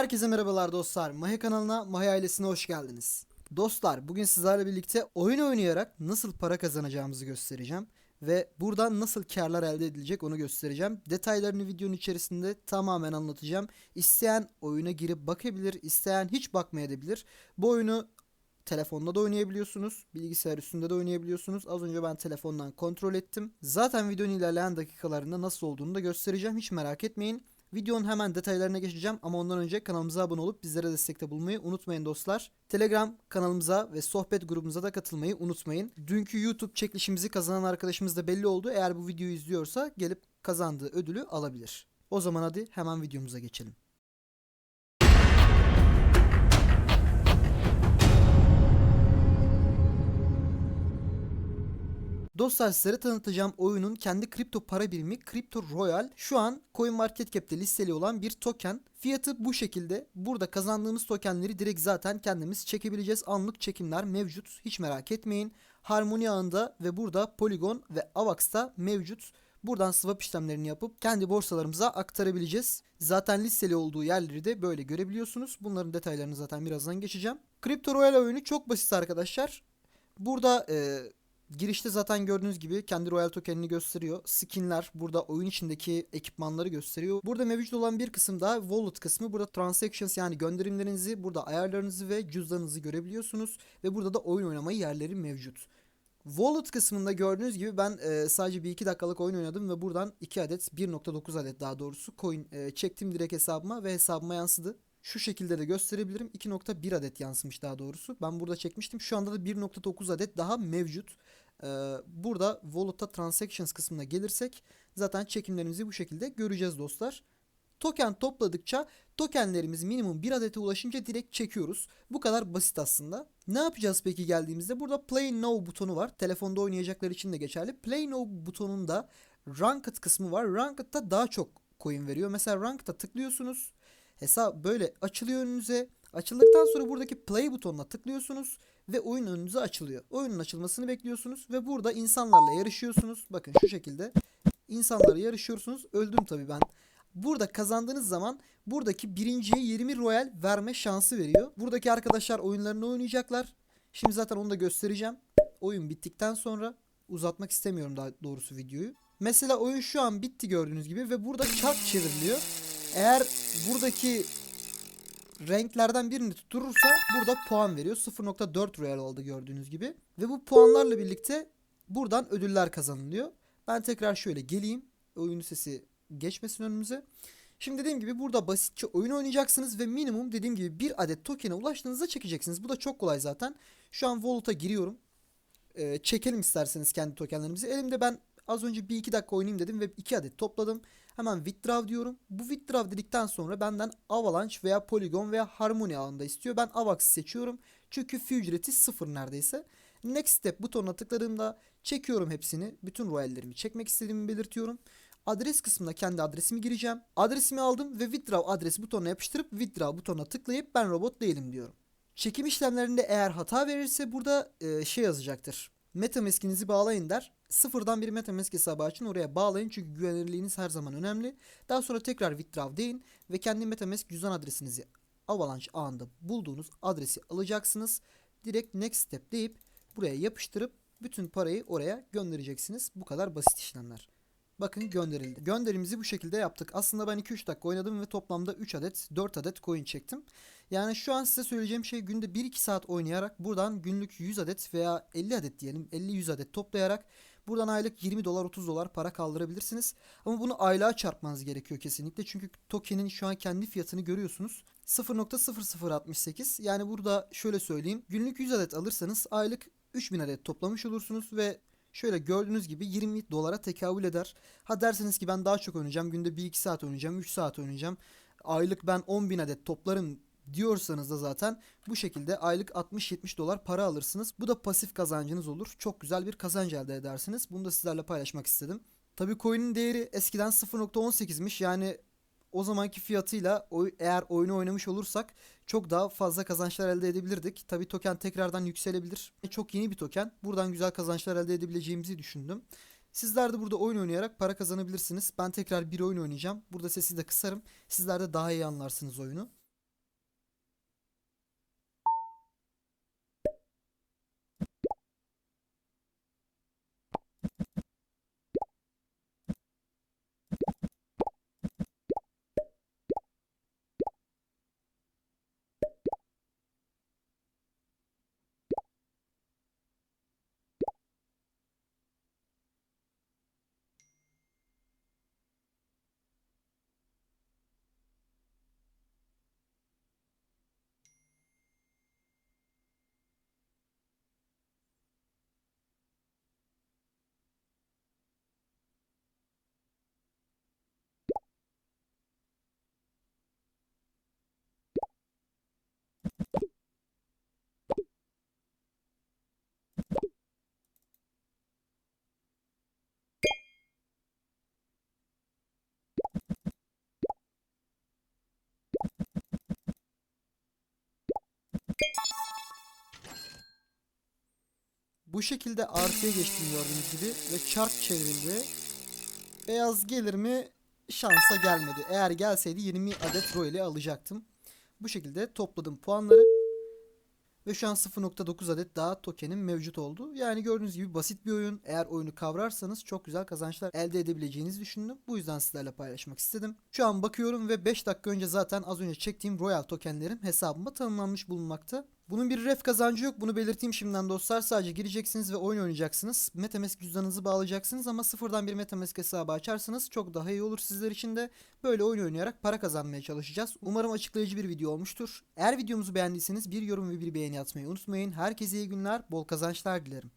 Herkese merhabalar dostlar. Mahe kanalına, Mahe ailesine hoş geldiniz. Dostlar, bugün sizlerle birlikte oyun oynayarak nasıl para kazanacağımızı göstereceğim. Ve buradan nasıl karlar elde edilecek onu göstereceğim. Detaylarını videonun içerisinde tamamen anlatacağım. İsteyen oyuna girip bakabilir, isteyen hiç bakmayabilir. Bu oyunu telefonda da oynayabiliyorsunuz. Bilgisayar üstünde de oynayabiliyorsunuz. Az önce ben telefondan kontrol ettim. Zaten videonun ilerleyen dakikalarında nasıl olduğunu da göstereceğim. Hiç merak etmeyin. Videonun hemen detaylarına geçeceğim ama ondan önce kanalımıza abone olup bizlere destekte bulmayı unutmayın dostlar. Telegram kanalımıza ve sohbet grubumuza da katılmayı unutmayın. Dünkü YouTube çekilişimizi kazanan arkadaşımız da belli oldu. Eğer bu videoyu izliyorsa gelip kazandığı ödülü alabilir. O zaman hadi hemen videomuza geçelim. Dostlar sizlere tanıtacağım oyunun kendi kripto para birimi Crypto Royal şu an CoinMarketCap'te listeli olan bir token. Fiyatı bu şekilde. Burada kazandığımız tokenleri direkt zaten kendimiz çekebileceğiz. Anlık çekimler mevcut. Hiç merak etmeyin. Harmony ağında ve burada Polygon ve Avax'ta mevcut. Buradan swap işlemlerini yapıp kendi borsalarımıza aktarabileceğiz. Zaten listeli olduğu yerleri de böyle görebiliyorsunuz. Bunların detaylarını zaten birazdan geçeceğim. Crypto Royal oyunu çok basit arkadaşlar. Burada e, Girişte zaten gördüğünüz gibi kendi Royal Token'ini gösteriyor. Skinler burada oyun içindeki ekipmanları gösteriyor. Burada mevcut olan bir kısım daha Wallet kısmı. Burada Transactions yani gönderimlerinizi, burada ayarlarınızı ve cüzdanınızı görebiliyorsunuz. Ve burada da oyun oynamayı yerleri mevcut. Wallet kısmında gördüğünüz gibi ben e, sadece bir iki dakikalık oyun oynadım ve buradan 2 adet 1.9 adet daha doğrusu coin e, çektim direkt hesabıma ve hesabıma yansıdı. Şu şekilde de gösterebilirim. 2.1 adet yansımış daha doğrusu. Ben burada çekmiştim. Şu anda da 1.9 adet daha mevcut. Ee, burada Wallet'ta Transactions kısmına gelirsek zaten çekimlerimizi bu şekilde göreceğiz dostlar. Token topladıkça tokenlerimiz minimum bir adete ulaşınca direkt çekiyoruz. Bu kadar basit aslında. Ne yapacağız peki geldiğimizde? Burada Play Now butonu var. Telefonda oynayacaklar için de geçerli. Play Now butonunda Ranked kısmı var. Ranked'da daha çok coin veriyor. Mesela Ranked'a tıklıyorsunuz. Hesap böyle açılıyor önünüze. Açıldıktan sonra buradaki play butonuna tıklıyorsunuz ve oyun önünüze açılıyor. Oyunun açılmasını bekliyorsunuz ve burada insanlarla yarışıyorsunuz. Bakın şu şekilde insanlarla yarışıyorsunuz. Öldüm tabii ben. Burada kazandığınız zaman buradaki birinciye 20 royal verme şansı veriyor. Buradaki arkadaşlar oyunlarını oynayacaklar. Şimdi zaten onu da göstereceğim. Oyun bittikten sonra uzatmak istemiyorum daha doğrusu videoyu. Mesela oyun şu an bitti gördüğünüz gibi ve burada çark çevriliyor. Eğer buradaki renklerden birini tutturursa burada puan veriyor. 0.4 royal oldu gördüğünüz gibi. Ve bu puanlarla birlikte buradan ödüller kazanılıyor. Ben tekrar şöyle geleyim. Oyun sesi geçmesin önümüze. Şimdi dediğim gibi burada basitçe oyun oynayacaksınız ve minimum dediğim gibi bir adet token'e ulaştığınızda çekeceksiniz. Bu da çok kolay zaten. Şu an Wallet'a giriyorum. Ee, çekelim isterseniz kendi tokenlerimizi. Elimde ben az önce bir iki dakika oynayayım dedim ve iki adet topladım. Hemen withdraw diyorum. Bu withdraw dedikten sonra benden Avalanche veya Polygon veya Harmony ağında istiyor. Ben Avax'ı seçiyorum. Çünkü ücreti sıfır neredeyse. Next step butonuna tıkladığımda çekiyorum hepsini. Bütün royallerimi çekmek istediğimi belirtiyorum. Adres kısmına kendi adresimi gireceğim. Adresimi aldım ve withdraw adresi butonuna yapıştırıp withdraw butonuna tıklayıp ben robot değilim diyorum. Çekim işlemlerinde eğer hata verirse burada e, şey yazacaktır. Metamask'inizi bağlayın der. Sıfırdan bir Metamask hesabı açın oraya bağlayın çünkü güvenilirliğiniz her zaman önemli. Daha sonra tekrar withdraw deyin ve kendi Metamask cüzdan adresinizi Avalanche ağında bulduğunuz adresi alacaksınız. Direkt next step deyip buraya yapıştırıp bütün parayı oraya göndereceksiniz. Bu kadar basit işlemler. Bakın gönderildi. Gönderimizi bu şekilde yaptık. Aslında ben 2-3 dakika oynadım ve toplamda 3 adet 4 adet coin çektim. Yani şu an size söyleyeceğim şey günde 1-2 saat oynayarak buradan günlük 100 adet veya 50 adet diyelim 50-100 adet toplayarak buradan aylık 20 dolar 30 dolar para kaldırabilirsiniz. Ama bunu aylığa çarpmanız gerekiyor kesinlikle. Çünkü tokenin şu an kendi fiyatını görüyorsunuz. 0.0068 yani burada şöyle söyleyeyim. Günlük 100 adet alırsanız aylık 3000 adet toplamış olursunuz ve Şöyle gördüğünüz gibi 20 dolara tekabül eder. Ha derseniz ki ben daha çok oynayacağım. Günde 1-2 saat oynayacağım. 3 saat oynayacağım. Aylık ben 10 bin adet toplarım diyorsanız da zaten bu şekilde aylık 60-70 dolar para alırsınız. Bu da pasif kazancınız olur. Çok güzel bir kazanç elde edersiniz. Bunu da sizlerle paylaşmak istedim. Tabii coin'in değeri eskiden 0.18'miş. Yani o zamanki fiyatıyla eğer oyunu oynamış olursak çok daha fazla kazançlar elde edebilirdik. Tabi token tekrardan yükselebilir. Çok yeni bir token. Buradan güzel kazançlar elde edebileceğimizi düşündüm. Sizler de burada oyun oynayarak para kazanabilirsiniz. Ben tekrar bir oyun oynayacağım. Burada sesi de kısarım. Sizler de daha iyi anlarsınız oyunu. Bu şekilde artıya geçtim gördüğünüz gibi ve çark çevrildi. Beyaz gelir mi? Şansa gelmedi. Eğer gelseydi 20 adet Royal'i alacaktım. Bu şekilde topladım puanları. Ve şu an 0.9 adet daha tokenim mevcut oldu. Yani gördüğünüz gibi basit bir oyun. Eğer oyunu kavrarsanız çok güzel kazançlar elde edebileceğinizi düşündüm. Bu yüzden sizlerle paylaşmak istedim. Şu an bakıyorum ve 5 dakika önce zaten az önce çektiğim Royal tokenlerim hesabıma tanımlanmış bulunmakta. Bunun bir ref kazancı yok. Bunu belirteyim şimdiden dostlar. Sadece gireceksiniz ve oyun oynayacaksınız. Metamask cüzdanınızı bağlayacaksınız ama sıfırdan bir Metamask hesabı açarsanız çok daha iyi olur sizler için de. Böyle oyun oynayarak para kazanmaya çalışacağız. Umarım açıklayıcı bir video olmuştur. Eğer videomuzu beğendiyseniz bir yorum ve bir beğeni atmayı unutmayın. Herkese iyi günler, bol kazançlar dilerim.